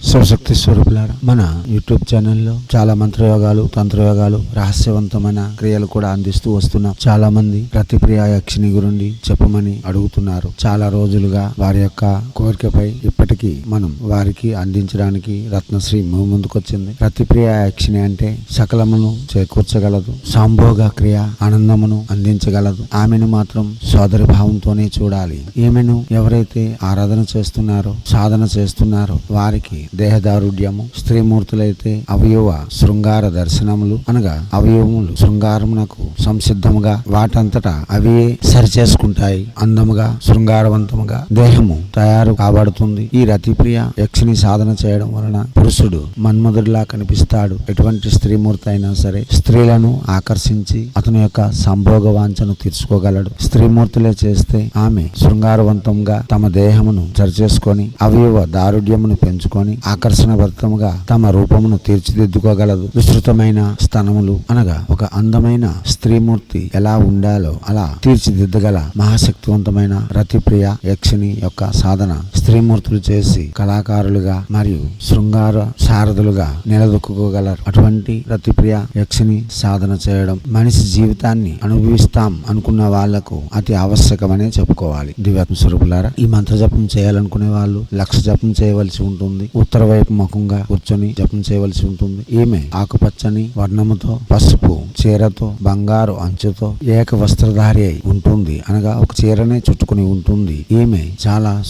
శివశక్తి స్వరూపులారా మన యూట్యూబ్ ఛానల్లో చాలా మంత్రయోగాలు తంత్రయోగాలు రహస్యవంతమైన క్రియలు కూడా అందిస్తూ వస్తున్నాం చాలా మంది ప్రతిప్రియ యక్షిని గురించి చెప్పమని అడుగుతున్నారు. చాలా రోజులుగా వారి యొక్క కోరికపై ఇప్పటికీ మనం వారికి అందించడానికి రత్నశ్రీ మీ ముందుకొచ్చింది. ప్రతిప్రియ యక్షిని అంటే సకలమును చేకూర్చగలదు సంభోగ క్రియ ఆనందమును అందించగలదు. ఆమెను మాత్రం సోదరి భావంతోనే చూడాలి. ఈమెను ఎవరైతే ఆరాధన చేస్తున్నారో సాధన చేస్తున్నారో వారికి దేహదారుఢ్యము స్త్రీమూర్తులైతే అవయవ శృంగార దర్శనములు అనగా అవయవములు శృంగారమునకు సంసిద్ధముగా వాటంతటా అవే సరిచేసుకుంటాయి. అందముగా శృంగారవంతముగా దేహము తయారు కాబడుతుంది. ఈ రతిప్రియ యక్షిని సాధన చేయడం వలన పురుషుడు మన్మధుడిలా కనిపిస్తాడు. ఎటువంటి స్త్రీమూర్తి అయినా సరే స్త్రీలను ఆకర్షించి అతని యొక్క సంభోగ వాంఛను తీర్చుకోగలడు. స్త్రీమూర్తులే చేస్తే ఆమె శృంగారవంతంగా తమ దేహమును సరిచేసుకొని అవయవ దారుఢ్యమును పెంచుకొని ఆకర్షణభరితముగా తమ రూపమును తీర్చిదిద్దుకోగలదు. విస్తృతమైన స్థనములు అనగా ఒక అందమైన స్త్రీమూర్తి ఎలా ఉండాలో అలా తీర్చిదిద్దగల మహాశక్తివంతమైన రతిప్రియ యక్షిని యొక్క సాధన స్త్రీమూర్తులు చేసి కళాకారులుగా మరియు శృంగార శారదులుగా నిలదొక్కుకోగలరు. అటువంటి రతిప్రియ యక్షిని సాధన చేయడం మనిషి జీవితాన్ని అనుభవిస్తాం అనుకున్న వాళ్ళకు అతి ఆవశ్యకమనే చెప్పుకోవాలి. దివ్యాత్మ స్వరూపులారా ఈ మంత్ర జపం చేయాలనుకునే వాళ్ళు లక్ష జపం చేయవలసి ఉంటుంది. ఉత్తర వైపు ముఖంగా కూర్చొని జపం చేయవలసి ఉంటుంది. ఈమె ఆకుపచ్చని వర్ణముతో పసుపు చీరతో బంగారు అంచుతో ఏక వస్త్రధారి అయి ఉంటుంది. అనగా ఒక చీరనే చుట్టుకుని ఉంటుంది. ఈమె చాలా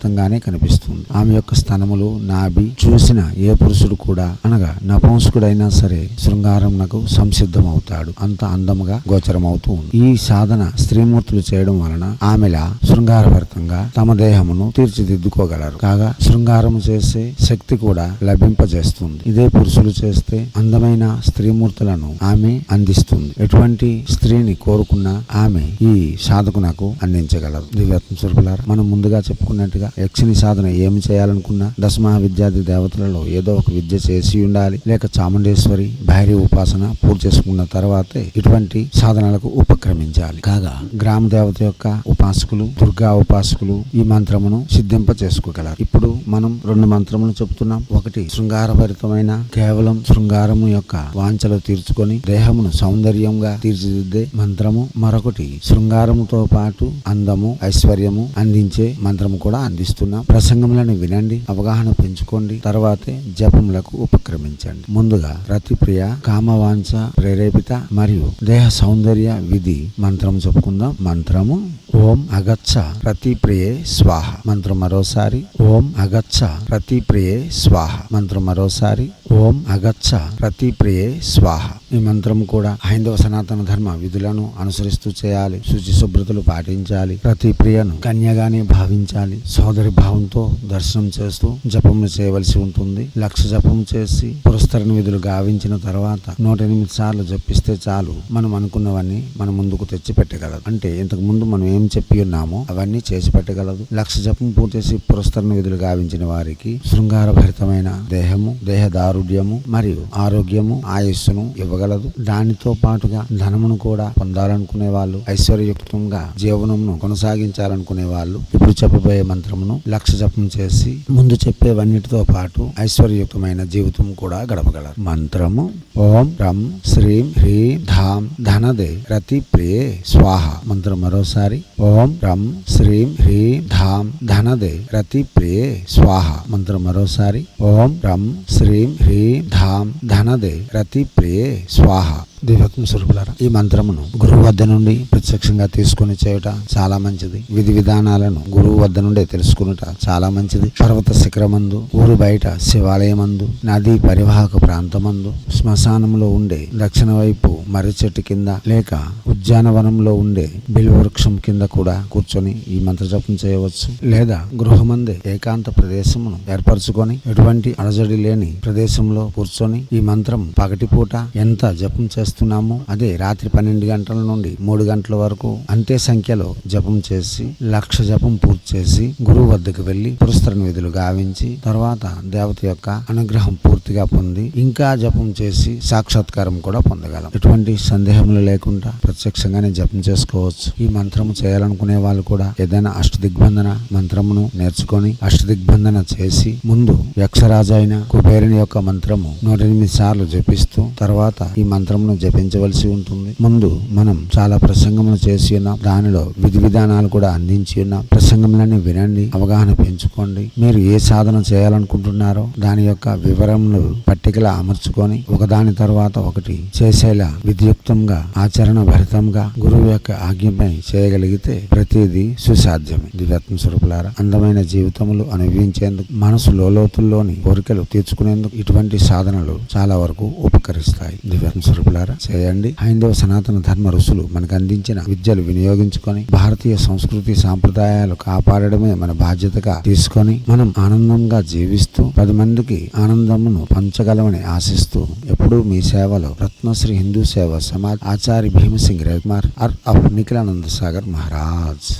శృంగారభరితంగానే కనిపిస్తుంది. ఆమె యొక్క స్థనములు నాభి చూసిన ఏ పురుషుడు కూడా అనగా నపుంసకుడైనా సరే శృంగారంనకు సంసిద్ధమవుతాడు. అంత అందముగా గోచరమవుతూ ఉంది. ఈ సాధన స్త్రీమూర్తులు చేయడం వలన ఆమెలా శృంగారభరితంగా తమ దేహమును తీర్చిదిద్దుకోగలరు. కాగా శృంగారం చేసే శక్తి కూడా లభింపజేస్తుంది. ఇదే పురుషులు చేస్తే అందమైన స్త్రీమూర్తులను ఆమె అందిస్తుంది. ఎటువంటి స్త్రీని కోరుకున్నా ఆమె ఈ సాధకునకు అందించగలదు దివ్యాత్మ స్వరూపులారా మనం ముందుగా చెప్పుకున్నట్టుగా యక్షిని సాధన ఏమి చేయాలనుకున్నా దశమహా విద్యార్థి దేవతలలో ఏదో ఒక విద్య చేసి ఉండాలి. లేక చాముండేశ్వరి భైరి ఉపాసన పూర్తి చేసుకున్న తర్వాతే ఇటువంటి సాధనలకు ఉపక్రమించాలి. కాగా గ్రామ దేవత యొక్క ఉపాసకులు దుర్గా ఉపాసకులు ఈ మంత్రమును సిద్ధింప చేసుకోగలరు. ఇప్పుడు మనం రెండు మంత్రములు చెప్తున్నాం. ఒకటి శృంగారభరితమైన కేవలం శృంగారము యొక్క వాంఛలు తీర్చుకొని దేహమును సౌందర్యంగా తీర్చిదిద్దే మంత్రము. మరొకటి శృంగారముతో పాటు అందము ఐశ్వర్యము అందించే మంత్రము కూడా అంది అందిస్తున్నాం ప్రసంగములను వినండి అవగాహన పెంచుకోండి తర్వాతే జపములకు ఉపక్రమించండి. ముందుగా రతిప్రియ కామవాంఛ ప్రేరేపిత మరియు దేహ సౌందర్య విధి మంత్రం చెప్పుకుందాం. మంత్రము ఓం అగచ్చ ప్రతిప్రియే స్వాహ. మంత్రం మరోసారి ఓం అగచ్చ ప్రతిప్రియే స్వాహ. మంత్రం మరోసారి ఓం అగచ్చ ప్రతిప్రియే స్వాహ. ఈ మంత్రం కూడా హైందవ సనాతన ధర్మ విధులను అనుసరిస్తూ చేయాలి. శుచి శుభ్రతలు పాటించాలి. ప్రతి ప్రియను కన్యగానే భావించాలి. సోదరి భావంతో దర్శనం చేస్తూ జపములు చేయవలసి ఉంటుంది. లక్ష జపం చేసి పురస్కరణ విధులు గావించిన తర్వాత నూట ఎనిమిది సార్లు జపిస్తే చాలు. మనం అనుకున్నవన్నీ మన ముందుకు తెచ్చి పెట్టగలదు అంటే ఇంతకు ముందు మనం ఏం చెప్పి ఉన్నామో అవన్నీ చేసి పెట్టగలదు. లక్ష జపం పూర్తి చేసి పురస్కరణ విధులు గావించిన వారికి శృంగారభరితమైన దేహము దేహదారు దారుఢ్యము మరియు ఆరోగ్యము ఆయుస్సును ఇవ్వగలదు. దానితో పాటుగా ధనమును కూడా పొందాలనుకునే వాళ్ళు ఐశ్వర్యయుక్తంగా జీవనమును కొనసాగించాలనుకునే వాళ్ళు ఇప్పుడు చెప్పబోయే మంత్రమును లక్ష జపం చేసి ముందు చెప్పేవన్నిటితో పాటు ఐశ్వర్యయుక్తమైన జీవితం కూడా గడపగలరు. మంత్రము ఓం రం శ్రీం హ్రీం ధాం ధనదే రతి ప్రియే స్వాహ. మంత్రం మరోసారి ఓం రం శ్రీం హ్రీం ధాం ధనదే రతి ప్రియే స్వాహ. మంత్రం మరోసారి ఓం రం శ్రీం హ్రీం ధాం ధనదే రతి ప్రియే స్వాహ దివ్యత్వం స్వరూపులారా ఈ మంత్రమును గురువు వద్ద నుండి ప్రత్యక్షంగా తీసుకుని చేయుట చాలా మంచిది. విధి విధానాలను గురువు వద్ద నుండే తెలుసుకునుట చాలా మంచిది. పర్వత శిఖరమందు ఊరు బయట శివాలయమందు నదీ పరివాహక ప్రాంతమందు శ్మశానంలో ఉండే దక్షిణ వైపు మర్రి చెట్టు కింద లేక ఉద్యానవనంలో ఉండే బిల్వృక్షం కింద కూడా కూర్చొని ఈ మంత్ర జపం చేయవచ్చు. లేదా గృహమందే ఏకాంత ప్రదేశమును ఏర్పరచుకొని ఎటువంటి అడజడి లేని ప్రదేశంలో కూర్చొని ఈ మంత్రం పగటిపూట ఎంత జపం చేస్తారు చేస్తున్నాము. అదే రాత్రి పన్నెండు గంటల నుండి మూడు గంటల వరకు అంతే సంఖ్యలో జపం చేసి లక్ష జపం పూర్తి చేసి గురువు వద్దకు వెళ్ళి పురస్కరణ విధులు గావించి తర్వాత దేవత యొక్క అనుగ్రహం పూర్తిగా పొంది ఇంకా జపం చేసి సాక్షాత్కారం కూడా పొందగలం. ఎటువంటి సందేహములు లేకుండా ప్రత్యక్షంగానే జపం చేసుకోవచ్చు. ఈ మంత్రము చేయాలనుకునే వాళ్ళు కూడా ఏదైనా అష్టదిగ్బంధన మంత్రమును నేర్చుకొని అష్టదిగ్బంధన చేసి ముందు యక్షరాజు అయిన కుబేరుని యొక్క మంత్రము నూట ఎనిమిది సార్లు జపిస్తూ తర్వాత ఈ మంత్రమును జపించవలసి ఉంటుంది. ముందు మనం చాలా ప్రసంగములు చేసి ఉన్నాం. దానిలో విధి విధానాలు కూడా అందించి ఉన్నాం. ప్రసంగములన్నీ వినండి అవగాహన పెంచుకోండి. మీరు ఏ సాధన చేయాలనుకుంటున్నారో దాని యొక్క వివరములు పట్టికలా అమర్చుకొని ఒకదాని తర్వాత ఒకటి చేసేలా విధియుక్తంగా ఆచరణ భరితంగా గురువు యొక్క ఆజ్ఞపై చేయగలిగితే ప్రతిదీ సుసాధ్యమే. దివ్యాత్మ స్వరూపులారా అందమైన జీవితములు అనుభవించేందుకు మనసు లోతుల్లోని కోరికలు తీర్చుకునేందుకు ఇటువంటి సాధనలు చాలా వరకు ఉపకరిస్తాయి. దివ్యాత్మ స్వరూపులారా చేయండి హైందవ సనాతన ధర్మ ఋషులు మనకు అందించిన విద్యలు వినియోగించుకొని భారతీయ సంస్కృతి సాంప్రదాయాలు కాపాడడమే మన బాధ్యతగా తీసుకొని మనం ఆనందంగా జీవిస్తూ పది మందికి ఆనందమును పంచగలమని ఆశిస్తూ ఎప్పుడూ మీ సేవలో రత్నశ్రీ హిందూ సేవ సమాజ్ ఆచార్య భీమసింగ్ రవికుమార్ అర్ ఆఫ్ నిఖిలానంద సాగర్ మహారాజ్.